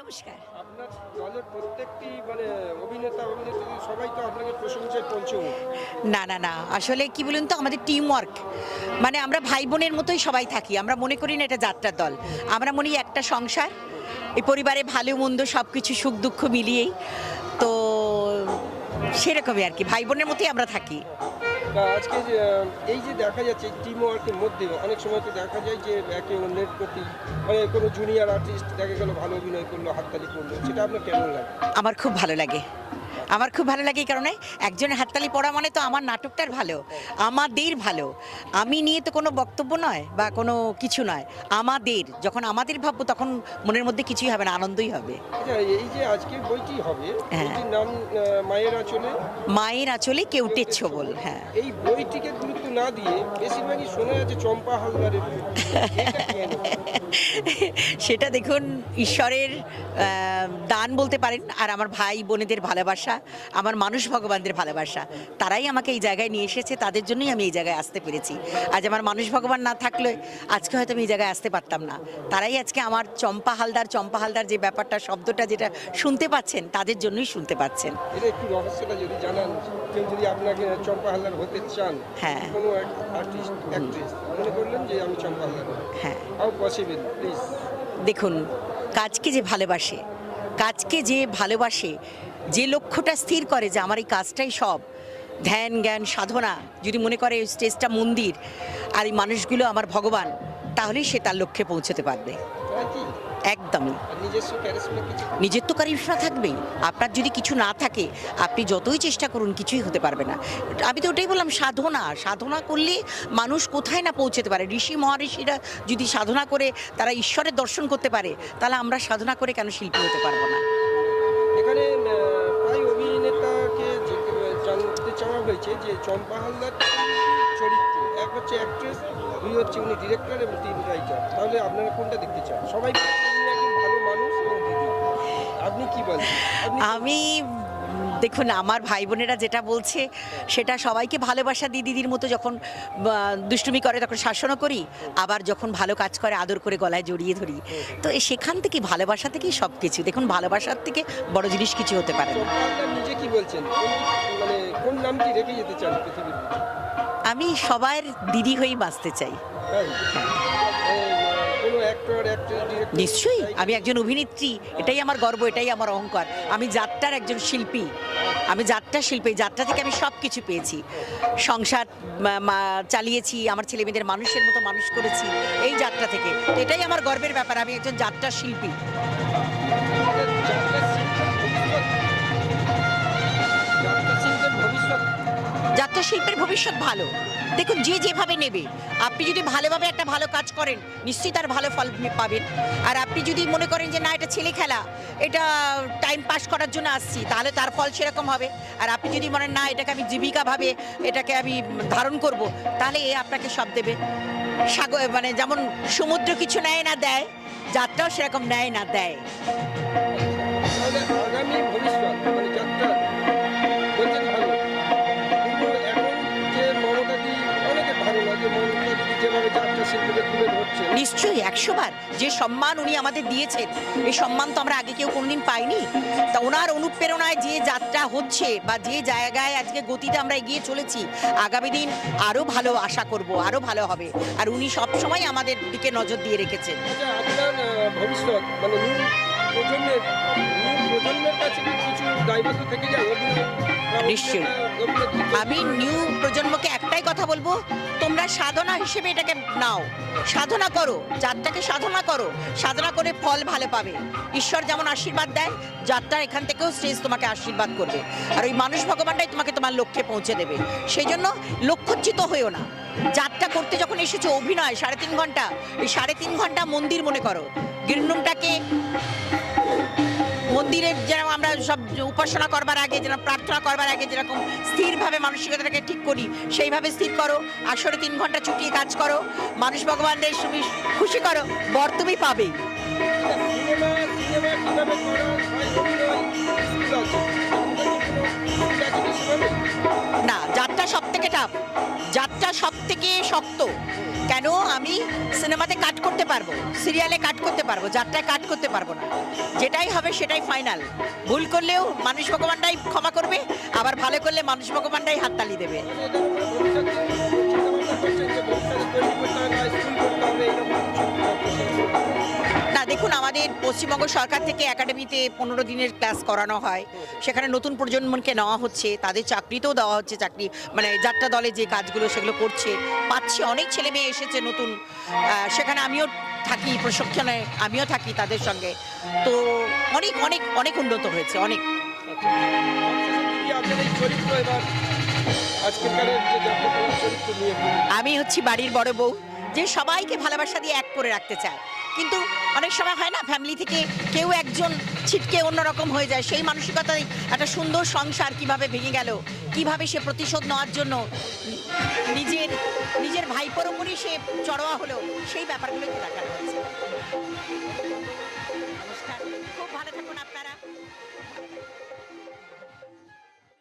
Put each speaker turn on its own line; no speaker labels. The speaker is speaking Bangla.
নমস্কার।
আপনার দলের প্রত্যেকটি মানে অভিনেতা অভিনেত্রী সবাই তো আপনাকে প্রশংসায়
না না না আসলে কি বলুন তো আমাদের টিম ওয়ার্ক মানে আমরা ভাই বোনের মতোই সবাই থাকি। আমরা মনে করি না এটা যাত্রার দল। আমরা মনে একটা সংসার। এই পরিবারে ভালো মন্দ সব কিছু সুখ দুঃখ মিলিয়েই। তো সেরকমই আর কি। ভাই বোনের মতোই আমরা থাকি।
বা আজকে এই যে দেখা যাচ্ছে টিম ওয়ার্কের মধ্যে অনেক সময় তো দেখা যায় যে, একে অন্যের প্রতি মানে কোনো জুনিয়র আর্টিস্ট দেখা গেল ভালো অভিনয় করল, হাততালি করল, সেটা আপনার কেমন লাগে?
আমার খুব ভালো লাগে। আমার খুব ভালো লাগে এই কারণে। একজনের হাততালি পড়া মানে তো আমার নাটকটার ভালো আমাদের ভালো। আমি নিয়ে তো কোনো বক্তব্য নয় বা কোনো কিছু নয় আমাদের। যখন আমাদের ভাববো তখন মনের মধ্যে কিছুই হবে না আনন্দই হবে।
আচ্ছা এই যে আজকে বইটি হবে
হ্যাঁ।
নাম মায়ের আঁচলে?
মায়ের আঁচলে কেউটের ছোবল হ্যাঁ।
এই বইটিকে গুরুত্ব না দিয়ে বেশিরভাগই শোনা যাচ্ছে চম্পা হালদারের?
সেটা দেখুন ঈশ্বরের দান বলতে পারেন আর আমার ভাই বোনেদের ভালোবাসা আমার মানুষ ভগবানদের ভালোবাসা তারাই আমাকে এই জায়গায় নিয়ে এসেছে তাদের জন্যই আমি এই জায়গায় আসতে পেরেছি। আজ আমার মানুষ ভগবান না থাকলে আজকে হয়তো আমি এই জায়গায় আসতে পারতাম না। তারাই আজকে আমার চম্পা হালদার চম্পা হালদার যে ব্যাপারটা শব্দটা যেটা শুনতে পাচ্ছেন তাদের জন্যই শুনতে পাচ্ছেন।
এটা একটু রহস্যটা যদি জানান কেউ যদি আপনাকে চম্পা হালদার হতে চান
হ্যাঁ।
কোনো আর্টিস্ট অ্যাক্ট্রেস মনে করলেন যে আমি চম্পা হালদার
হ্যাঁ।
পসিবল
দেখুন, কাজকে যে ভালোবাসে, কাজকে যে ভালোবাসে, যে লক্ষ্যটা স্থির করে যে আমার এই কাজটাই সব, ধ্যান, জ্ঞান, সাধনা, যদি মনে করে স্টেজটা মন্দির, আর এই মানুষগুলো আমার ভগবান তাহলেই সে তার লক্ষ্যে পৌঁছতে পারবে। একদমই। নিজের তো কারিশমা থাকবেই। আপনার যদি কিছু না থাকে, আপনি যতই চেষ্টা করুন, কিছুই হতে পারবে না। আমি তো ওটাই বললাম, সাধনা। সাধনা করলে মানুষ কোথায় না পৌঁছতে পারে? ঋষি মহারিষিরা যদি সাধনা করে, তারা ঈশ্বরের দর্শন করতে পারে, তাহলে আমরা সাধনা করে কেন শিল্পী হতে পারব না?
এখানে চম্পা হালদার চরিত্র। এক হচ্ছে অ্যাক্ট্রেস দুই হচ্ছে উনি ডিরেক্টর এবং তিন রাইটার তাহলে আপনারা কোনটা দেখতে চান? সবাই ভালো মানুষ এবং দিদি। আপনি কি বলেন?
আমি দেখুন আমার ভাই বোনেরা যেটা বলছে সেটা সবাইকে ভালোবাসা দিই দিদির মতো যখন দুষ্টুমি করে তখন শাসনও করি আবার যখন ভালো কাজ করে আদর করে গলায় জড়িয়ে ধরি। তো এ সেখান থেকে ভালোবাসা থেকেই সব কিছু দেখুন ভালোবাসার থেকে বড় জিনিস কিছু হতে পারে না।
নিজে কি বলছেন? মানে কোন নামটি রেখে যেতে চান পৃথিবীর?
আমি সবার দিদি হয়েই বাঁচতে চাই। নিশ্চয়ই, আমি একজন অভিনেত্রী, এটাই আমার গর্ব, এটাই আমার অহংকার। আমি যাত্রার একজন শিল্পী, আমি যাত্রা শিল্পী যাত্রা থেকে আমি সব কিছু পেয়েছি। সংসার চালিয়েছি, আমার ছেলে মেয়েদের মানুষের মতো মানুষ করেছি, এই যাত্রা থেকে। এটাই আমার গর্বের ব্যাপার, আমি একজন যাত্রা শিল্পী।
শিল্পের ভবিষ্যৎ
ভালো। দেখুন, যে যেভাবে নেবে, আপনি যদি ভালোভাবে একটা ভালো কাজ করেন, নিশ্চয়ই তার ভালো ফল পাবেন। আর আপনি যদি মনে করেন যে, না, এটা ছেলে খেলা, এটা টাইম পাস করার জন্য আসছি তাহলে তার ফল সেরকম হবে। আর আপনি যদি মনে না, এটাকে আমি জীবিকাভাবে এটাকে আমি ধারণ করব তাহলে এ আপনাকে সব দেবে। সাগর মানে যেমন সমুদ্র কিছু নেয় না, দেয়, যাত্রাও সেরকম নেয় না, দেয়।
শিল্পকে তুলে ধরছে।
নিশ্চয়ই একশো বার যে সম্মান উনি আমাদের দিয়েছেন এই সম্মান তো আমরা আগে কেউ কোনোদিন পাইনি। তা ওনার অনুপ্রেরণায় যে যাত্রা হচ্ছে বা যে জায়গায় আজকে গতিতে আমরা এগিয়ে চলেছি আগামী দিন আরও ভালো আশা করব আরও ভালো হবে। আর উনি সবসময় আমাদের দিকে নজর দিয়ে রেখেছেন।
আপনার ভবিষ্যৎ মানে প্রজন্মের প্রজন্মের কাছে কিছু দায়বদ্ধ থেকে যায়?
নিশ্চয়ই। আমি নিউ প্রজন্মকে একটাই কথা বলব তোমরা সাধনা হিসেবে এটাকে নাও, সাধনা করো, যাত্রাকে সাধনা করো, সাধনা করে ফল ভালো পাবে। ঈশ্বর যেমন আশীর্বাদ দেয়, যাত্রা এখান থেকেও স্টেজ তোমাকে আশীর্বাদ করবে। আর ওই মানুষ ভগবানটাই তোমাকে তোমার লক্ষ্যে পৌঁছে দেবে। সেই জন্য লক্ষ্যচ্যুত হয়েও না। যাত্রা করতে যখন এসেছ অভিনয়, সাড়ে তিন ঘণ্টা ওই সাড়ে তিন ঘণ্টা মন্দির মনে করো। গিরনুমটাকে মন্দিরে যেরকম আমরা সব উপাসনা করবার আগে, যেরকম প্রার্থনা করবার আগে যেরকম স্থিরভাবে মানসিকতাটাকে ঠিক করি, সেইভাবে স্থির করো। আসরে তিন ঘণ্টা ছুটিয়ে কাজ করো। মানুষ ভগবানদের তুমি খুশি করো, বর তুমি
সেভাবে?
না, যাত্রা সব থেকে টাফ যাত্রা সব থেকে শক্ত। কেন? আমি পারব সিরিয়ালে কাট করতে পারব, যাত্রায় কাট করতে পারব না। যেটাই হবে সেটাই ফাইনাল ভুল করলেও মানুষ ভগবানটাই ক্ষমা করবে, আবার ভালো করলে মানুষ ভগবানটাই হাততালি দেবে। পশ্চিমবঙ্গ সরকার থেকে একাডেমিতে পনেরো দিনের ক্লাস করানো হয়। সেখানে নতুন প্রজন্মকে নেওয়া হচ্ছে, তাদের চাকরিতেও দেওয়া হচ্ছে চাকরি মানে যাত্রা দলে যে কাজগুলো সেগুলো করছে। পাচ্ছে, অনেক ছেলে মেয়ে এসেছে নতুন। সেখানে আমিও থাকি, প্রশিক্ষণে আমিও থাকি তাদের সঙ্গে। তো অনেক অনেক অনেক উন্নত হয়েছে, অনেক। আমি হচ্ছি বাড়ির বড় বউ, যে সবাইকে ভালোবাসা দিয়ে এক করে রাখতে চায়। কিন্তু অনেক সময় হয় না ফ্যামিলি থেকে কেউ একজন ছিটকে অন্যরকম হয়ে যায়। সেই মানসিকতায় একটা সুন্দর সংসার কীভাবে ভেঙে গেল, কীভাবে সে প্রতিশোধ নেওয়ার জন্য নিজের নিজের ভাইপোর উপরই সে চড়োয়া হলো, সেই ব্যাপারগুলো দেখানো হয়েছে খুব ভালো থাকুন আপনারা।